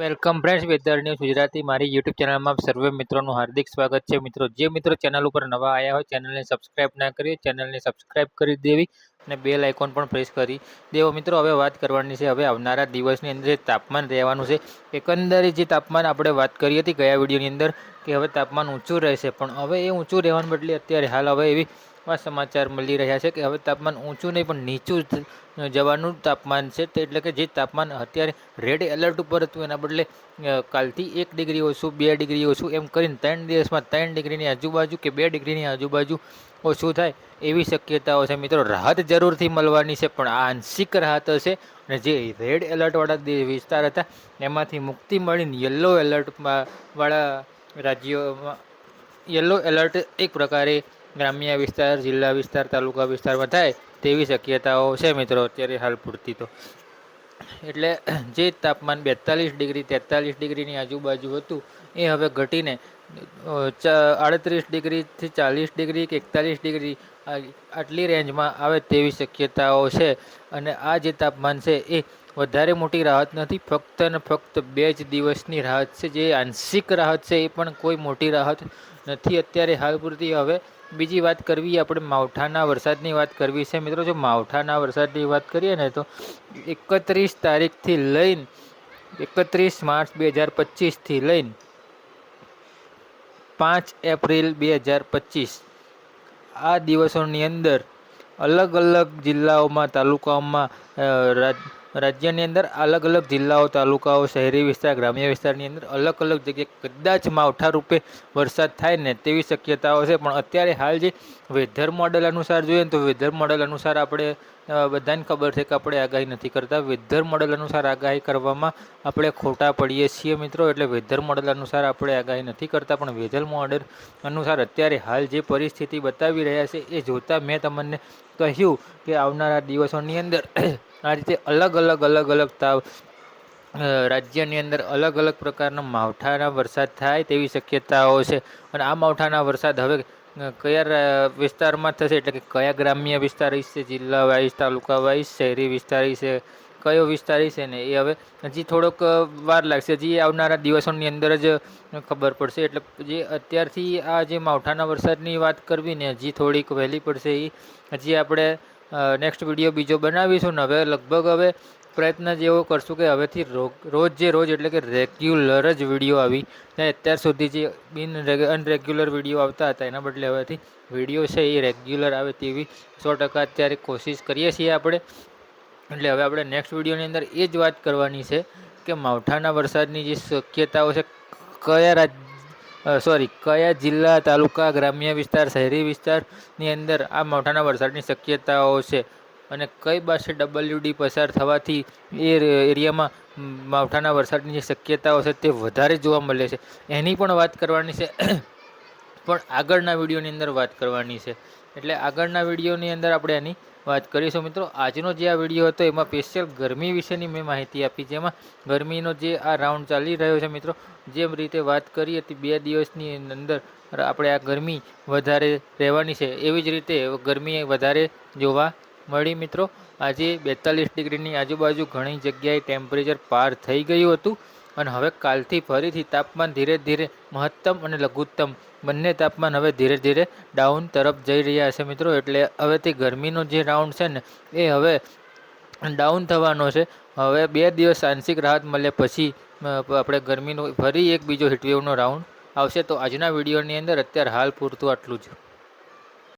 Welcome friends weather news Gujarati. મારી YouTube ચેનલમાં સર્વે મિત્રોનું હાર્દિક સ્વાગત છે. મિત્રો, જે મિત્રો ચેનલ ઉપર નવા આવ્યા હોય, ચેનલને સબસ્ક્રાઇબ ના કરી ચેનલને સબસ્ક્રાઇબ કરી દેવી અને બેલ આઇકોન પણ પ્રેસ કરી દેવો. મિત્રો, હવે વાત કરવાની છે, હવે આવનારા દિવસની અંદર જે તાપમાન રહેવાનું છે, એકંદરે જે તાપમાન આપણે વાત કરી હતી ગયા વિડીયોની અંદર કે હવે તાપમાન ઊંચું રહેશે. પણ હવે એ ઊંચું રહેવાનું બદલે અત્યારે હાલ હવે એવી આ સમાચાર મળી રહ્યા છે કે હવે તાપમાન ઊંચું નહીં, પણ નીચું જવાનું તાપમાન છે. તે એટલે કે જે તાપમાન અત્યારે રેડ એલર્ટ ઉપર હતું, એના બદલે કાલથી એક ડિગ્રી ઓછું બે ડિગ્રી ઓછું એમ કરીને ત્રણ દિવસમાં ત્રણ ડિગ્રીની આજુબાજુ કે બે ડિગ્રીની આજુબાજુ ઓછું થાય એવી શક્યતાઓ છે. મિત્રો, રાહત જરૂરથી મળવાની છે, પણ આ આંશિક રાહત હશે. અને જે રેડ એલર્ટવાળા વિસ્તાર હતા, એમાંથી મુક્તિ મળીને યલો એલર્ટમાં વાળા રાજ્યોમાં યલો એલર્ટ એક પ્રકારે ગ્રામ્ય વિસ્તાર, જિલ્લા વિસ્તાર, તાલુકા વિસ્તારમાં થાય તેવી શક્યતાઓ છે મિત્રો, અત્યારે હાલ પૂરતી તો. એટલે જે તાપમાન બેતાલીસ ડિગ્રી, તેતાલીસ ડિગ્રીની આજુબાજુ હતું, એ હવે ઘટીને આડત્રીસ ડિગ્રીથી ચાલીસ ડિગ્રી કે એકતાલીસ ડિગ્રી આટલી રેન્જમાં આવે તેવી શક્યતાઓ છે. અને આ જે તાપમાન છે એ વધારે મોટી રાહત નથી, ફક્ત ને ફક્ત બે જ દિવસની રાહત છે. જે આંશિક રાહત છે એ પણ કોઈ મોટી રાહત નથી. અત્યારે હાલ પૂરતી હવે બીજી વાત કરવી, આપણે માવઠાના વરસાદની વાત કરવી છે. મિત્રો, જો માવઠાના વરસાદની વાત કરીએ ને, તો એકત્રીસ તારીખથી લઈને એકત્રીસ માર્ચ બે હજાર પચીસથી લઈને પાંચ એપ્રિલ બે હજાર પચીસ આ દિવસોની અંદર અલગ અલગ જિલ્લાઓમાં તાલુકાઓમાં રાજ્યની અંદર અલગ અલગ જિલ્લાઓ, તાલુકાઓ, શહેરી વિસ્તાર, ગ્રામ્ય વિસ્તારની અંદર અલગ અલગ જગ્યાએ કદાચ માવઠા રૂપે વરસાદ થાય ને તેવી શક્યતાઓ છે. પણ અત્યારે હાલ જે વેધર મોડલ અનુસાર જોઈએ ને તો વેધર મોડલ અનુસાર આપણે બધાને ખબર છે કે આપણે આગાહી નથી કરતા. વેધર મોડલ અનુસાર આગાહી કરવામાં આપણે ખોટા પડીએ છીએ મિત્રો. એટલે વેધર મોડલ અનુસાર આપણે આગાહી નથી કરતા. પણ વેધર મોડલ અનુસાર અત્યારે હાલ જે પરિસ્થિતિ બતાવી રહ્યા છે એ જોતાં મેં તમને કહ્યું કે આવનારા દિવસોની અંદર આ રીતે અલગ અલગ અલગ અલગ તાવ રાજ્યની અંદર અલગ અલગ પ્રકારના માવઠાના વરસાદ થાય તેવી શક્યતાઓ છે. અને આ માવઠાના વરસાદ હવે કયા વિસ્તારમાં થશે? એટલે કે કયા ગ્રામ્ય વિસ્તાર છે જિલ્લા વાઇઝ, તાલુકા વાઇઝ, શહેરી વિસ્તાર છે કયો વિસ્તાર છે ને એ હવે હજી થોડોક વાર લાગશે. હજી આવનારા દિવસોની અંદર જ ખબર પડશે. એટલે જે અત્યારથી આ જે માવઠાના વરસાદની વાત કરવી ને, હજી થોડીક વહેલી પડશે એ હજી આપણે નેક્સ્ટ વીડિયો બીજો બનાવીશું ને, હવે લગભગ હવે પ્રયત્ન જેવો કરશું કે હવેથી રોજ જે રોજ એટલે કે રેગ્યુલર જ વીડિયો આવી. ને અત્યાર સુધી જે બિન અનરેગ્યુલર વીડિયો આવતા હતા, એના બદલે હવેથી વીડિયો છે એ રેગ્યુલર આવે તેવી સો ટકા અત્યારે કોશિશ કરીએ છીએ આપણે. એટલે હવે આપણે નેક્સ્ટ વિડીયોની અંદર એ જ વાત કરવાની છે કે માવઠાના વરસાદની જે શક્યતાઓ છે, કયા રાજ સોરી કયા જિલ્લા, તાલુકા, ગ્રામ્ય વિસ્તાર, શહેરી વિસ્તારની અંદર આ માવઠાના વરસાદની શક્યતાઓ છે અને કઈ પાસે ડબલ્યુડી પસાર થવાથી એ એરિયામાં માવઠાના વરસાદની જે શક્યતાઓ છે તે વધારે જોવા મળે છે. એની પણ વાત કરવાની છે પણ આગળના વિડીયોની અંદર વાત કરવાની છે. એટલે આગળના વિડીયોની અંદર આપણે એની વાત કરીશું. મિત્રો, આજનો જે આ વીડિયો હતો, એમાં સ્પેશિયલ ગરમી વિશેની મેં માહિતી આપી જેમાં ગરમીનો જે આ રાઉન્ડ ચાલી રહ્યો છે, મિત્રો, જેમ રીતે વાત કરી હતી બે દિવસની અંદર આપણે આ ગરમી વધારે રહેવાની છે. એવી જ રીતે ગરમી વધારે જોવા મળી, મિત્રો. આજે બેતાલીસ ડિગ્રીની આજુબાજુ ઘણી જગ્યાએ ટેમ્પરેચર પાર થઈ ગયું હતું. અને હવે કાલથી ફરીથી તાપમાન ધીરે ધીરે મહત્તમ અને લઘુત્તમ. બંને તાપમાન હવે ધીરે ધીરે ડાઉન તરફ જઈ રહ્યા છે મિત્રો, એટલે હવેથી ગરમીનો જે રાઉન્ડ છે ને, એ હવે ડાઉન થવાનો છે. હવે બે દિવસ આંશિક રાહત મળે પછી આપણે ગરમીનો ફરી એક બીજો હીટવેવનો રાઉન્ડ આવશે. તો આજના વિડીયોની અંદર અત્યારે હાલ પૂરતું આટલું જ.